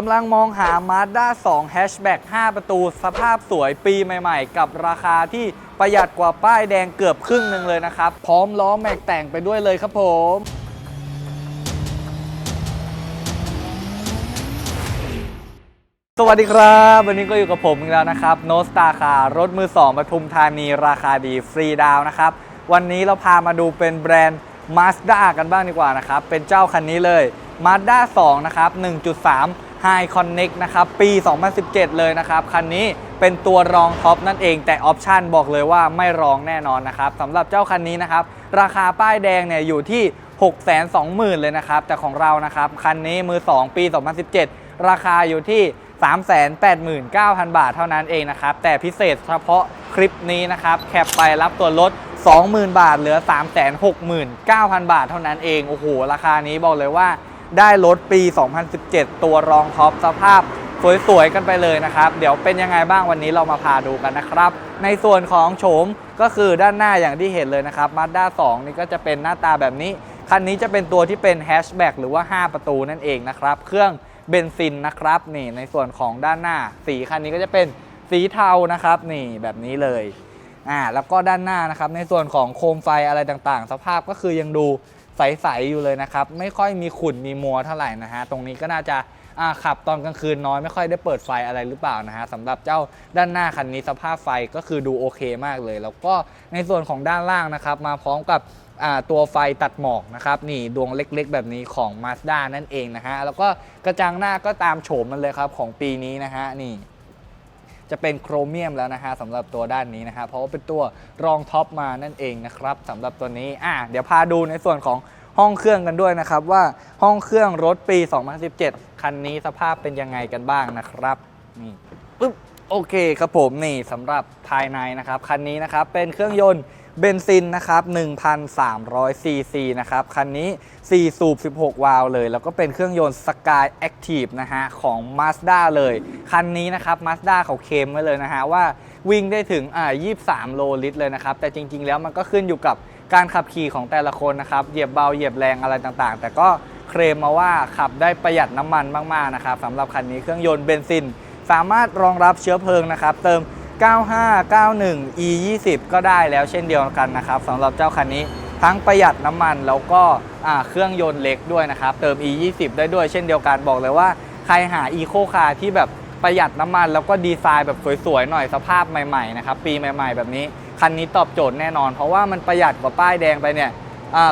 กำลังมองหา Mazda 2 Hatchback 5 ประตู สภาพสวยปีใหม่ๆ กับราคาที่ประหยัดกว่าป้ายแดงเกือบครึ่งหนึ่งเลยนะครับ พร้อมล้อแม็กแต่งไปด้วยเลยครับผมสวัสดีครับ วันนี้ก็อยู่กับผมอีกแล้วนะครับโนสตาคารถมือ2ปทุมธานีราคาดีฟรีดาวน์นะครับ วันนี้เราพามาดูเป็นแบรนด์ Mazda กันบ้างดีกว่านะครับ เป็นเจ้าคันนี้เลย Mazda 2 นะครับ 1.3 High Connect นะครับ ปี 2017 เลยนะครับ คันนี้เป็นตัวรองท็อปนั่นเองแต่ออปชันบอกเลยว่าไม่รองแน่นอนนะครับสำหรับเจ้าคันนี้นะครับ ราคาป้ายแดงเนี่ยอยู่ที่ 620,000 เลยนะครับ แต่ของเรานะครับ คันนี้มือ 2 ปี 2017 ราคาอยู่ที่ 389,000 บาทเท่านั้นเองนะครับ แต่พิเศษเฉพาะคลิปนี้นะครับ แคปไปรับตัวลด20,000 บาทเหลือ 369,000 บาทเท่านั้นเอง โอ้โห ราคานี้บอกเลยว่า ได้รถปี 2017 ตัวรองท็อปสภาพสวยๆกันไปเลยนะครับ เดี๋ยวเป็นยังไงบ้างวันนี้เรามาพาดูกันนะครับ ในส่วนของโฉมก็คือด้านหน้าอย่างที่เห็นเลยนะครับ Mazda 2นี่ก็จะเป็นหน้าตาแบบนี้ คันนี้จะเป็นตัวที่เป็นแฮชแบ็กหรือว่า 5 ประตูนั่นเองนะครับ เครื่องเบนซินนะครับนี่ในส่วนของด้านหน้า สีคันนี้ก็จะเป็นสีเทานะครับนี่แบบนี้เลยอ่าแล้วก็ด้านหน้านะครับในส่วนของโคมไฟอะไรต่างๆ สภาพก็คือยังดู ใสๆอยู่เลยนะครับ ไม่ค่อยมีขุ่นมีมัวเท่าไหร่นะฮะ ตรงนี้ก็น่าจะขับตอนกลางคืนน้อยไม่ค่อยได้เปิดไฟอะไรหรือเปล่านะฮะสำหรับเจ้าด้านหน้าคันนี้สภาพไฟก็คือดูโอเคมากเลย แล้วก็ในส่วนของด้านล่างนะครับ มาพร้อมกับตัวไฟตัดหมอกนะครับนี่ดวงเล็กๆ แบบนี้ของ Mazda นั่นเองนะฮะแล้วก็กระจังหน้าก็ตามโฉมมันเลยครับของปีนี้นะฮะนี่ จะเป็นโครเมียมแล้วนะฮะสำหรับตัวด้านนี้นะฮะเพราะว่าเป็นตัวรองท็อปมานั่นเองนะครับสำหรับตัวนี้อะเดี๋ยวพาดูในส่วนของห้องเครื่องกันด้วยนะครับว่าห้องเครื่องรถปี 2017 คันนี้สภาพเป็นยังไงกันบ้างนะครับนี่ปึ๊บโอเคครับผมนี่สำหรับภายในนะครับคันนี้นะครับเป็นเครื่องยนต์ เบนซินนะครับ1,300ซีซีนะครับ คันนี้ 4 สูบ 16 วาล์วเลย แล้วก็เป็นเครื่องยนต์ Sky Active นะฮะ ของ Mazda เลย คันนี้นะครับ Mazda เขาเคลมไว้เลยนะฮะ ว่าวิ่งได้ถึงอ่า23 โลลิตรเลยนะครับ แต่จริง ๆ แล้วมันก็ขึ้นอยู่กับการขับขี่ของแต่ละคนนะครับ เหยียบเบา เหยียบแรงอะไรต่างๆ แต่ก็เคลมมาว่าขับได้ประหยัดน้ำมันมากๆนะครับสำหรับคันนี้เครื่องยนต์เบนซิน สามารถรองรับเชื้อเพลิงนะครับ เติม 95 91 e 20ก็ได้แล้วเช่นเดียวกันนะครับสำหรับเจ้าคันนี้ทั้งประหยัดน้ำมันแล้วก็เครื่องยนต์เล็กด้วยนะครับ เติม e 20ได้ด้วยเช่นเดียวกันบอกเลยว่า ใครหา e โคคาที่แบบประหยัดน้ำมัน แล้วก็ดีไซน์แบบสวยๆหน่อยสภาพใหม่ๆนะครับปีใหม่ ๆ แบบนี้ คันนี้ตอบโจทย์แน่นอน เพราะว่ามันประหยัดกว่าป้ายแดงไปเนี่ย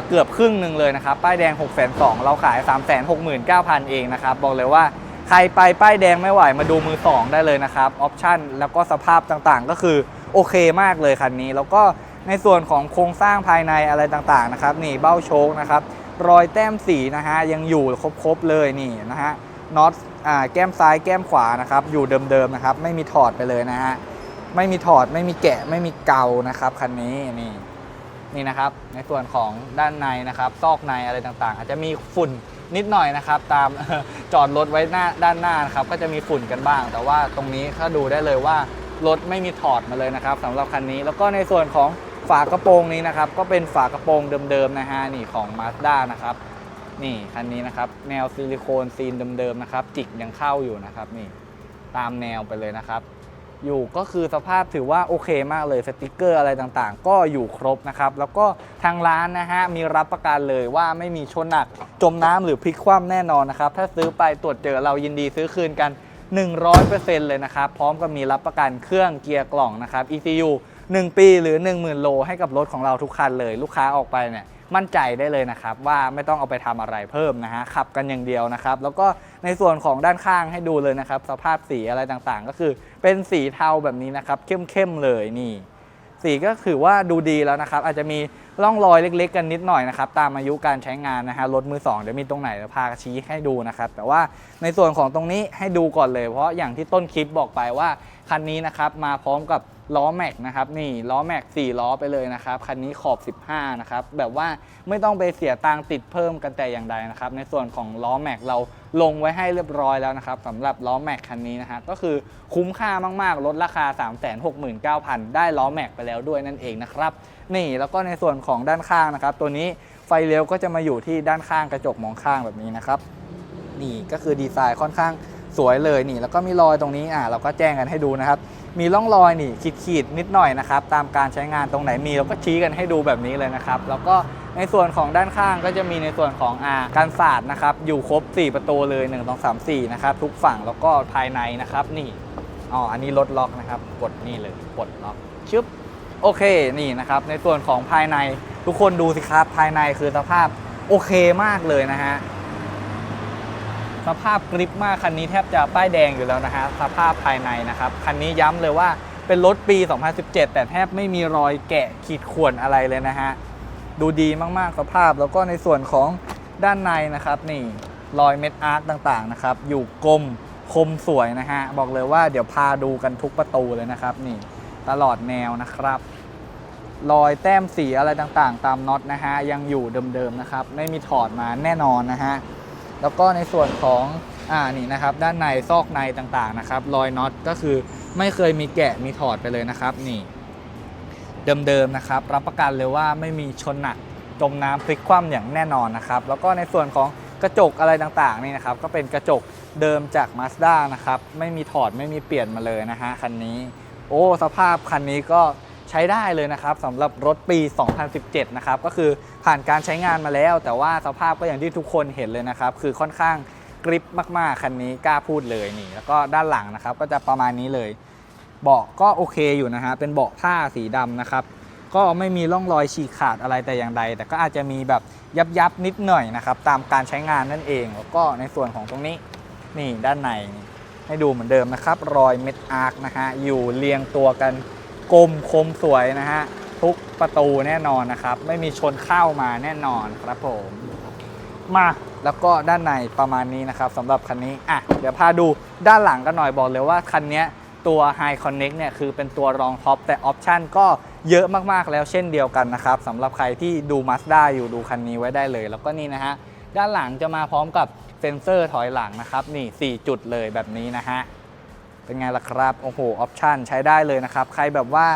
เกือบครึ่งหนึ่งเลยนะครับ ป้ายแดง 6 2 0 0 0เราขาย 369,000 เองนะครับ บอกเลยว่า ใครไปป้ายแดงไม่ไหวมาดูมือ 2 ได้เลยนะครับออปชั่นแล้วก็สภาพต่างๆ ก็คือโอเคมากเลยคันนี้ แล้วก็ในส่วนของโครงสร้างภายในอะไรต่างๆนะครับนี่เบ้าโชคนะครับรอยแต้มสีนะฮะยังอยู่ครบๆเลยนี่นะฮะน็อตอ่าแก้มซ้ายแก้มขวานะครับอยู่เดิมๆนะครับไม่มีถอดไปเลยนะฮะไม่มีถอดไม่มีแกะไม่มีเกานะครับคันนี้นี่นี่นะครับในส่วนของด้านในนะครับซอกในอะไรต่างๆ อาจจะมีฝุ่น นิดหน่อยนะครับ ตาม จอดรถไว้หน้าด้านหน้านะครับก็จะมีฝุ่นกันบ้าง แต่ว่าตรงนี้ถ้าดูได้เลยว่ารถไม่มีถอดมาเลยนะครับสำหรับคันนี้ แล้วก็ในส่วนของฝากระโปรงนี้นะครับ ก็เป็นฝากระโปรงเดิมๆนะฮะนี่ของ Mazda นะครับนี่คันนี้นะครับแนวซิลิโคนซีนเดิมๆนะครับจิกยังเข้าอยู่นะครับนี่ตามแนวไปเลยนะครับ อยู่ก็คือสภาพถือว่าโอเคมากเลยสติกเกอร์อะไรต่างๆ ก็อยู่ครบนะครับ แล้วก็ทางร้านนะฮะมีรับประกันเลยว่าไม่มีชนหนักจมน้ำหรือพลิกคว่ำแน่นอนนะครับ ถ้าซื้อไปตรวจเจอเรายินดีซื้อคืนกัน 100%เลยนะครับ พร้อมกับมีรับประกันเครื่องเกียร์กล่องนะครับ ECU 1 ปีหรือ 10,000 โลให้กับรถของเราทุกคันเลย ลูกค้าออกไปเนี่ย มั่นใจได้เลยนะครับว่าไม่ต้องเอาไปทำอะไรเพิ่มนะฮะขับกันอย่างเดียวนะครับแล้วก็ในส่วนของด้านข้างให้ดูเลยนะครับสภาพสีอะไรต่างๆ ก็คือเป็นสีเทาแบบนี้นะครับเข้มๆเลยนี่ สีก็ถือว่าดูดีแล้วนะครับอาจจะมีร่องรอยเล็ก ๆ กันนิดหน่อยนะครับตามอายุการใช้งานนะฮะรถมือสองเดี๋ยวมีตรงไหนเดี๋ยวพาชี้ให้ดูนะครับแต่ว่าในส่วนของตรงนี้ให้ดูก่อนเลย เพราะอย่างที่ต้นคลิปบอกไปว่าคันนี้นะครับมาพร้อมกับ ล้อแม็กนะครับนี่ล้อแม็ก4ล้อไปเลยนะครับคันนี้ขอบ 15นะครับแบบว่าไม่ต้องไปเสียตังติดเพิ่มกันแต่อย่างใดนะครับในส่วนของล้อแม็กเราลงไว้ให้เรียบร้อยแล้วนะครับสำหรับล้อแม็กคันนี้นะฮะก็คือคุ้มค่ามากๆ ลดราคา 369,000 ได้ล้อแม็กไปแล้วด้วยนั่นเองนะครับนี่แล้วก็ในส่วนของด้านข้างนะครับตัวนี้ไฟเลี้ยวก็จะมาอยู่ที่ด้านข้างกระจกมองข้างแบบนี้นะครับนี่ก็คือดีไซน์ค่อนข้างสวยเลยนี่แล้วก็มีรอยตรงนี้อ่าเราก็แจ้งกันให้ดูนะครับ มีร่องรอยนี่ขีดขีดๆนิดหน่อยนะครับ ตามการใช้งานตรงไหนมีเราก็ชี้กันให้ดูแบบนี้เลยนะครับ แล้วก็ในส่วนของด้านข้างก็จะมีในส่วนของอาการสาดนะครับ อยู่ครบ 4 ประตูเลย 1 2 3 4 นะครับ ทุกฝั่งแล้วก็ภายในนะครับ นี่อ๋ออันนี้รถล็อกนะครับ กดนี่เลยกดล็อกชึบโอเคนี่นะครับ ในส่วนของภายในทุกคนดูสิครับ ภายในคือสภาพโอเคมากเลยนะฮะ สภาพกริปมากคันนี้แทบจะป้ายแดงอยู่แล้วนะฮะสภาพภายในนะครับ คันนี้ย้ำเลยว่าเป็นรถปี 2017 แต่แทบไม่มีรอยแกะขีดข่วนอะไรเลยนะฮะ ดูดีมากๆสภาพแล้วก็ในส่วนของด้านในนะครับนี่รอยเม็ดอาร์คต่างๆนะครับ อยู่กลมคมสวยนะฮะ บอกเลยว่าเดี๋ยวพาดูกันทุกประตูเลยนะครับ นี่ตลอดแนวนะครับ รอยแต้มสีอะไรต่างๆ ตามน็อตนะฮะ ยังอยู่เดิมๆนะครับ ไม่มีถอดมาแน่นอนนะฮะ แล้วก็ในส่วนของอ่านี่นะครับด้านในซอกในต่างๆนะครับรอยน็อตก็คือไม่เคยมีแกะมีถอดไปเลยนะครับนี่เดิมๆนะครับ รับประกันเลยว่าไม่มีชนหนักจมน้ำพลิกคว่ำอย่างแน่นอนนะครับ แล้วก็ในส่วนของกระจกอะไรต่างๆนี่นะครับ ก็เป็นกระจกเดิมจาก Mazda นะครับ ไม่มีถอดไม่มีเปลี่ยนมาเลยนะฮะคันนี้ โอ้ สภาพคันนี้ก็ ใช้ได้เลยนะครับสำหรับรถปี 2017 นะครับก็คือผ่านการใช้งานมาแล้ว แต่ว่าสภาพก็อย่างที่ทุกคนเห็นเลยนะครับ คือค่อนข้างกริปมากๆ คันนี้กล้าพูดเลยนี่ แล้วก็ด้านหลังนะครับ ก็จะประมาณนี้เลย เบาะก็โอเคอยู่นะฮะเป็นเบาะผ้าสีดำนะครับ ก็ไม่มีร่องรอยฉีกขาดอะไรแต่อย่างใด แต่ก็อาจจะมีแบบยับยับๆนิดหน่อยนะครับตามการใช้งานนั่นเอง แล้วก็ในส่วนของตรงนี้นี่ด้านในให้ดูเหมือนเดิมนะครับ รอยเม็ดอาร์คนะฮะอยู่เรียงตัวกัน กลมคมสวยนะฮะ ทุกประตูแน่นอนนะครับ ไม่มีชนเข้ามาแน่นอนครับผมมาแล้วก็ด้านในประมาณนี้นะครับสำหรับคันนี้อะเดี๋ยวพาดูด้านหลังกันหน่อยบอกเลยว่าคันเนี้ยตัว High Connect เนี่ยคือเป็นตัวรองท็อปแต่ออปชันก็เยอะมากๆแล้วเช่นเดียวกันนะครับสำหรับใครที่ดู Mazda อยู่ดูคันนี้ไว้ได้เลย แล้วก็นี่นะฮะด้านหลังจะมาพร้อมกับเซ็นเซอร์ถอยหลังนะครับนี่ 4 จุดเลยแบบนี้นะฮะ เป็นไงล่ะครับ โอ้โห ออปชันใช้ได้เลยนะครับ ใครแบบว่า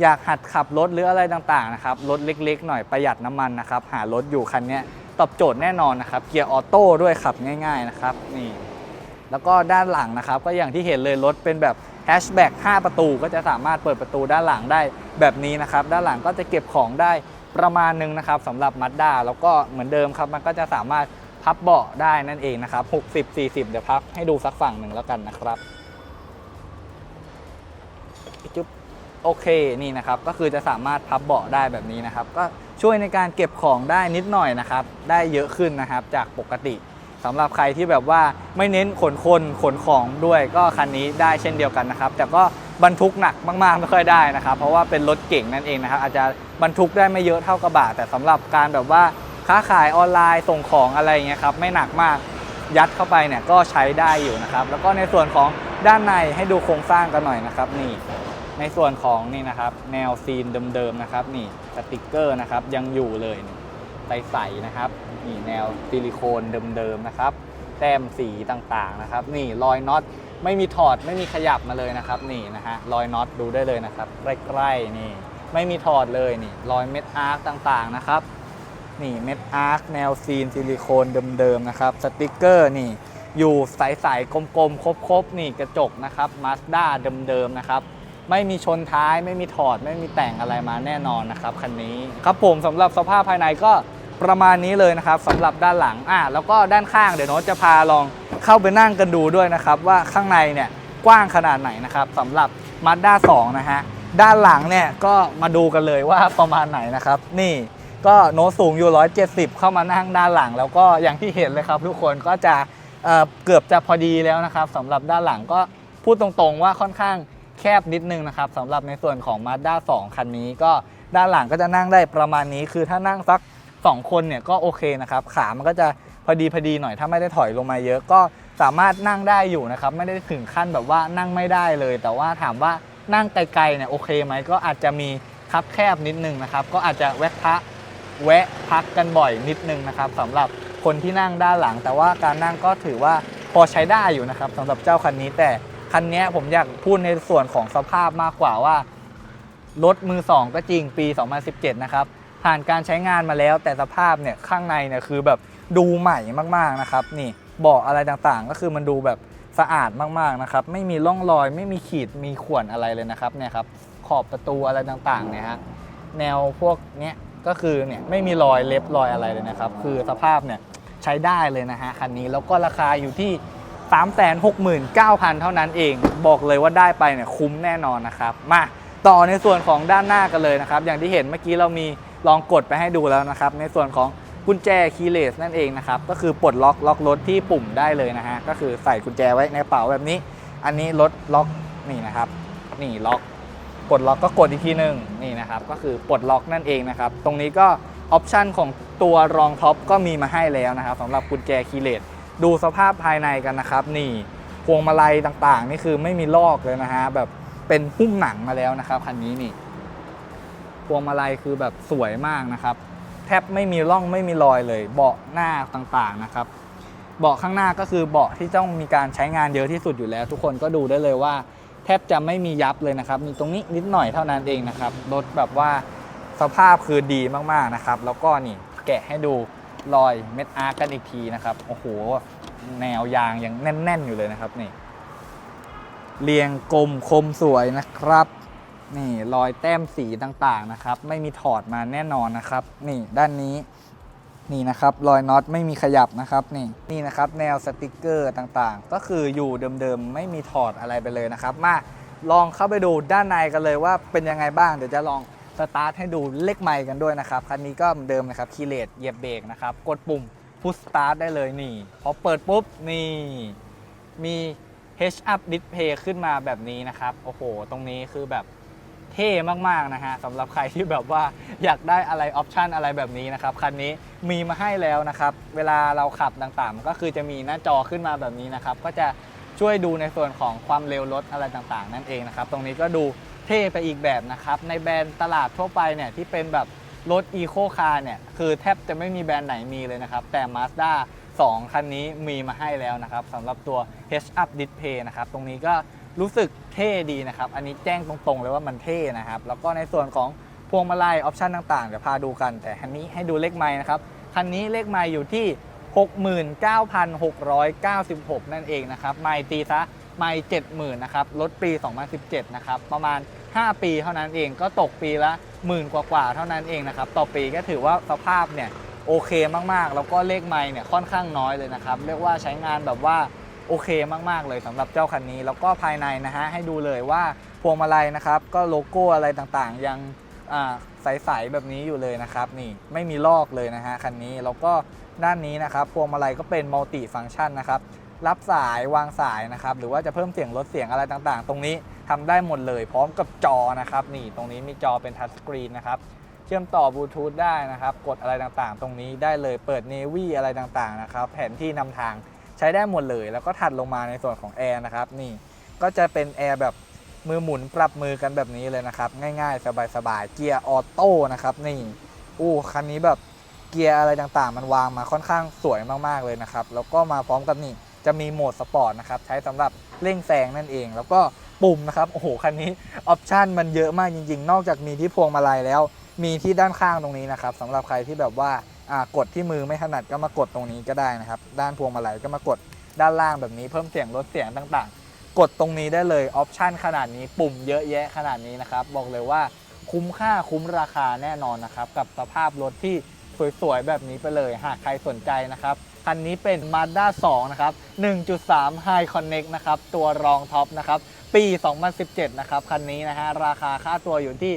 อยากหัดขับรถหรืออะไรต่างๆนะครับ รถเล็กๆ หน่อยประหยัดน้ำมันนะครับ หารถอยู่คันนี้ตอบโจทย์แน่นอนนะครับ เกียร์ออโต้ด้วยขับง่าย ๆนะครับ นี่ แล้วก็ด้านหลังนะครับ ก็อย่างที่เห็นเลยรถเป็นแบบแฮชแบ็ก5ประตูก็จะสามารถเปิดประตูด้านหลังได้แบบนี้นะครับ ด้านหลังก็จะเก็บของได้ประมาณนึงนะครับสำหรับมัดด้าแล้วก็เหมือนเดิมครับมันก็จะสามารถพับเบาะได้นั่นเองนะครับ 60 40 เดี๋ยวพับให้ดูสักฝั่งหนึ่งแล้วกันนะครับ จุ๊บ โอเคนี่นะครับก็คือจะสามารถพับเบาะได้แบบนี้นะครับ ก็ช่วยในการเก็บของได้นิดหน่อยนะครับ ได้เยอะขึ้นนะครับจากปกติสำหรับใครที่แบบว่าไม่เน้นขนคนขนของด้วยก็คันนี้ได้เช่นเดียวกันนะครับ แต่ก็บรรทุกหนักมากๆไม่ค่อยได้นะครับ เพราะว่าเป็นรถเก่งนั่นเองนะครับอาจจะบรรทุกได้ไม่เยอะเท่ากระบะแต่สำหรับการแบบว่าค้าขายออนไลน์ส่งของอะไรเงี้ยครับไม่หนักมากยัดเข้าไปเนี่ยก็ใช้ได้อยู่นะครับ แล้วก็ในส่วนของด้านในให้ดูโครงสร้างกันหน่อยนะครับนี่ ในส่วนของนี่นะครับ แนวซีนเดิมๆนะครับ นี่สติกเกอร์นะครับ ยังอยู่เลยนี่ใสๆนะครับ นี่แนวซิลิโคนเดิมๆนะครับ แต้มสีต่างๆนะครับ นี่รอยน็อตไม่มีถอดไม่มีขยับมาเลยนะครับ นี่นะฮะรอยน็อตดูได้เลยนะครับใกล้ๆนี่ ไม่มีถอดเลยนี่ รอยเม็ดอาร์คต่างๆนะครับ นี่เม็ดอาร์คแนวซีนซิลิโคนเดิมๆนะครับสติกเกอร์นี่อยู่ใสๆกลมๆครบๆนี่กระจกนะครับมาสด้าเดิมๆนะครับ ไม่มีชนท้ายไม่มีถอด ไม่มีแต่งอะไรมาแน่นอนนะครับคันนี้ครับผมสำหรับสภาพภายในก็ประมาณนี้เลยนะครับสำหรับด้านหลังอะแล้วก็ด้านข้างเดี๋ยวโน้ตจะพาลองเข้าไปนั่งกันดูด้วยนะครับว่าข้างในเนี่ยกว้างขนาดไหนนะครับสำหรับ Mazda 2 นะฮะด้านหลังเนี่ยก็มาดูกันเลยว่าประมาณไหนนะครับ นี่ก็โน้ตสูงอยู่ 170 เข้ามานั่งด้านหลัง แล้วก็อย่างที่เห็นเลยครับ ทุกคนก็จะเเกือบจะพอดีแล้วนะครับสำหรับด้านหลังก็พูดตรงๆว่าค่อนข้าง แคบนิดนึงนะครับสำหรับในส่วนของ Mazda 2 คันนี้ก็ด้านหลังก็จะนั่งได้ประมาณนี้ คือถ้านั่งสัก 2 คนเนี่ยก็โอเคนะครับ ขามันก็จะพอดีพอดีหน่อยถ้าไม่ได้ถอยลงมาเยอะก็สามารถนั่งได้อยู่นะครับ ไม่ได้ถึงขั้นแบบว่านั่งไม่ได้เลย แต่ว่าถามว่านั่งไกลๆเนี่ยโอเคไหมก็อาจจะมีคับแคบนิดนึงนะครับ ก็อาจจะแวะพักแวะพักกันบ่อยนิดนึงนะครับสำหรับคนที่นั่งด้านหลัง แต่ว่าการนั่งก็ถือว่าพอใช้ได้อยู่นะครับสำหรับเจ้าคันนี้แต่ คันนี้ผมอยากพูดในส่วนของสภาพมากกว่าว่า รถมือ 2 ก็จริงปี 2017 นะครับ ผ่านการใช้งานมาแล้วแต่สภาพเนี่ยข้างในเนี่ยคือแบบดูใหม่มากๆนะครับ นี่เบาะอะไรต่างๆ ก็คือมันดูแบบสะอาดมากๆนะครับ ไม่มีร่องรอยไม่มีขีดมีข่วนอะไรเลยนะครับเนี่ยครับขอบประตูอะไรต่างๆเนี่ยฮะแนวพวกเนี้ยก็คือเนี่ยไม่มีรอยเล็บรอยอะไรเลยนะครับ คือสภาพเนี่ยใช้ได้เลยนะฮะคันนี้แล้วก็ราคาอยู่ที่ 369,000 เท่านั้นเอง บอกเลยว่าได้ไปเนี่ยคุ้มแน่นอนนะครับ มาต่อในส่วนของด้านหน้ากันเลยนะครับ อย่างที่เห็นเมื่อกี้เรามีลองกดไปให้ดูแล้วนะครับ ในส่วนของกุญแจคีย์เลสนั่นเองนะครับ ก็คือปลดล็อกล็อกรถที่ปุ่มได้เลยนะฮะ ก็คือใส่กุญแจไว้ในกระเป๋าแบบนี้ อันนี้รถล็อกนี่นะครับ นี่ล็อกปลดล็อกก็กดอีกทีหนึ่งนี่นะครับ ก็คือปลดล็อกนั่นเองนะครับ ตรงนี้ก็ออปชันของตัวรองท็อปก็มีมาให้แล้วนะครับสำหรับกุญแจคีย์เลส ดูสภาพภายในกันนะครับ นี่พวงมาลัยต่างๆ นี่คือไม่มีลอกเลยนะฮะแบบเป็นหุ้มหนังมาแล้วนะครับคันนี้นี่ พวงมาลัยคือแบบสวยมากนะครับ แทบไม่มีร่องไม่มีรอยเลย เบาะหน้าต่างๆนะครับ เบาะข้างหน้าก็คือเบาะที่ต้องมีการใช้งานเยอะที่สุดอยู่แล้ว ทุกคนก็ดูได้เลยว่า แทบจะไม่มียับเลยนะครับ มีตรงนี้นิดหน่อยเท่านั้นเองนะครับรถแบบว่าสภาพคือดีมากๆนะครับ แล้วก็นี่แกะให้ดู รอยเม็ดอาร์กันอีกทีนะครับ โอ้โห แนวยางยังแน่น ๆ อยู่เลยนะครับนี่ เรียงกลมคมสวยนะครับ นี่รอยแต้มสีต่างๆนะครับ ไม่มีถอดมาแน่นอนนะครับ นี่ด้านนี้นี่นะครับรอยน็อตไม่มีขยับนะครับนี่นี่นะครับแนวสติกเกอร์ต่างๆ ก็คืออยู่เดิมๆ ไม่มีถอดอะไรไปเลยนะครับ มาลองเข้าไปดูด้านในกันเลยว่าเป็นยังไงบ้างเดี๋ยวจะลอง สตาร์ทให้ดูเลขไมค์กันด้วยนะครับ คันนี้ก็เหมือนเดิมนะครับคีเลสเหยียบเบรกนะครับ กดปุ่มพุชสตาร์ทได้เลยนี่ พอเปิดปุ๊บ นี่ มี H up display ขึ้นมาแบบนี้นะครับ โอ้โห ตรงนี้คือแบบเท่มาก ๆ นะฮะสำหรับใครที่แบบว่าอยากได้อะไรออปชันอะไรแบบนี้นะครับ คันนี้มีมาให้แล้วนะครับ เวลาเราขับต่างๆ ก็คือจะมีหน้าจอขึ้นมาแบบนี้นะครับ ก็จะช่วยดูในส่วนของความเร็วรถอะไรต่างๆ นั่นเองนะครับ ตรงนี้ก็ดู เท่ไปอีกแบบนะครับ ในแบรนด์ตลาดทั่วไปเนี่ยที่เป็นแบบรถ Eco Car เนี่ยคือแทบจะไม่มีแบรนด์ไหนมีเลยนะครับ แต่ Mazda 2 คันนี้มีมาให้แล้วนะครับสำหรับตัว h e d Up Display นะครับ ตรงนี้ก็รู้สึกเท่ดีนะครับ อันนี้แจ้งตรงๆเลยว่ามันเท่นะครับ แล้วก็ในส่วนของพวงมาลัยออปชันต่างๆเดี๋ยวพาดูกัน แต่คันนี้ให้ดูเลขไม้นะครับ คันนี้เลขไม้อยู่ที่ 69,696 นั่นเองนะครับ ไมล์ตีซะไมล์70,000 นะครับ รถปี 2017 นะครับ ประมาณ 5 ปีเท่านั้นเองก็ตกปีละหมื่นกว่าๆเท่านั้นเองนะครับต่อปีก็ถือว่าสภาพเนี่ยโอเคมากๆ แล้วก็เลขไมล์เนี่ยค่อนข้างน้อยเลยนะครับเรียกว่าใช้งานแบบว่าโอเคมากๆเลยสำหรับเจ้าคันนี้ แล้วก็ภายในนะฮะให้ดูเลยว่าพวงมาลัยนะครับก็โลโก้อะไรต่างๆ ยังใสๆแบบนี้อยู่เลยนะครับนี่ไม่มีลอกเลยนะฮะคันนี้แล้วก็ด้านนี้นะครับพวงมาลัยก็เป็นมัลติฟังก์ชันนะครับรับสายวางสายนะครับหรือว่าจะเพิ่มเสียงลดเสียงอะไรต่างๆ ตรงนี้ ทำได้หมดเลย พร้อมกับจอนะครับนี่ตรงนี้มีจอเป็นทัชสกรีนนะครับเชื่อมต่อบลูทูธได้นะครับ กดอะไรต่างๆ ตรงนี้ได้เลยเปิดเนวี่อะไรต่างๆนะครับแผนที่นำทางใช้ได้หมดเลย แล้วก็ถัดลงมาในส่วนของแอร์นะครับนี่ก็จะเป็นแอร์แบบมือหมุนปรับมือกันแบบนี้เลยนะครับ ง่ายๆ สบายๆเกียร์ออโต้นะครับนี่อู้คันนี้แบบเกียร์อะไรต่างๆ มันวางมาค่อนข้างสวยมากๆเลยนะครับ แล้วก็มาพร้อมกับนี่จะมีโหมดสปอร์ตนะครับใช้สำหรับเร่งแซงนั่นเอง แล้วก็ ปุ่มนะครับโอ้โหคันนี้ออปชันมันเยอะมากจริง ๆ นอกจากมีที่พวงมาลัยแล้ว มีที่ด้านข้างตรงนี้นะครับสำหรับใครที่แบบว่าอ่ากดที่มือไม่ถนัดก็มากดตรงนี้ก็ได้นะครับ ด้านพวงมาลัยก็มากดด้านล่างแบบนี้เพิ่มเสียงลดเสียงต่างๆ กดตรงนี้ได้เลยออปชันขนาดนี้ปุ่มเยอะแยะขนาดนี้นะครับ บอกเลยว่าคุ้มค่าคุ้มราคาแน่นอนนะครับ กับสภาพรถที่สวยๆแบบนี้ไปเลย หากใครสนใจนะครับ คันนี้เป็น Mazda 2 นะครับ 1.3 High Connect นะครับ ตัวรองท็อปนะครับ ปี 2017 นะครับ คันนี้นะฮะ ราคาค่าตัวอยู่ที่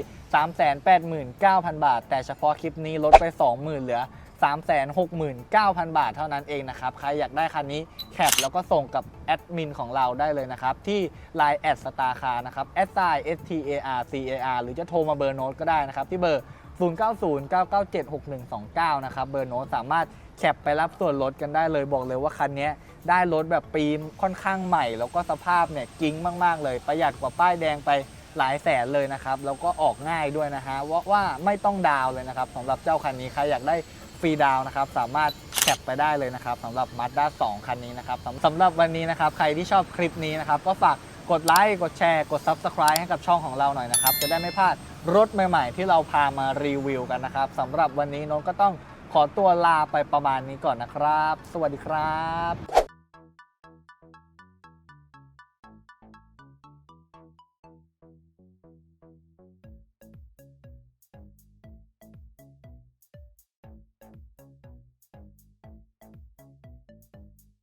389,000 บาท แต่เฉพาะคลิปนี้ลดไป 20,000 เหลือ 369,000 บาทเท่านั้นเองนะครับ ใครอยากได้คันนี้แคปแล้วก็ส่งกับแอดมินของเราได้เลยนะครับ ที่ Line แอดสตาร์คานะครับ s i s t a r c a r หรือจะโทรมาเบอร์โน้ตก็ได้นะครับ ที่เบอร์ 0909976129 นะครับเบอร์โน้ตสามารถแคปไปรับส่วนลดกันได้เลยบอกเลยว่าคันนี้ได้รถแบบปีค่อนข้างใหม่ แล้วก็สภาพเนี่ยกิ้งมาก ๆ เลย ประหยัดกว่าป้ายแดงไปหลายแสนเลยนะครับ แล้วก็ออกง่ายด้วยนะฮะว่าว่าไม่ต้องดาวเลยนะครับสำหรับเจ้าคันนี้ใครอยากได้ฟรีดาวนะครับ สามารถแคปไปได้เลยนะครับสำหรับ Mazda 2 คันนี้นะครับสำสำหรับวันนี้นะครับ ใครที่ชอบคลิปนี้นะครับ ก็ฝาก กดไลค์กดแชร์กด Subscribe ให้กับช่องของเราหน่อยนะครับ จะได้ไม่พลาดรถใหม่ ๆ ที่เราพามารีวิวกันนะครับสำหรับวันนี้โน้ตก็ต้องขอตัวลาไปประมาณนี้ก่อนนะครับ สวัสดีครับ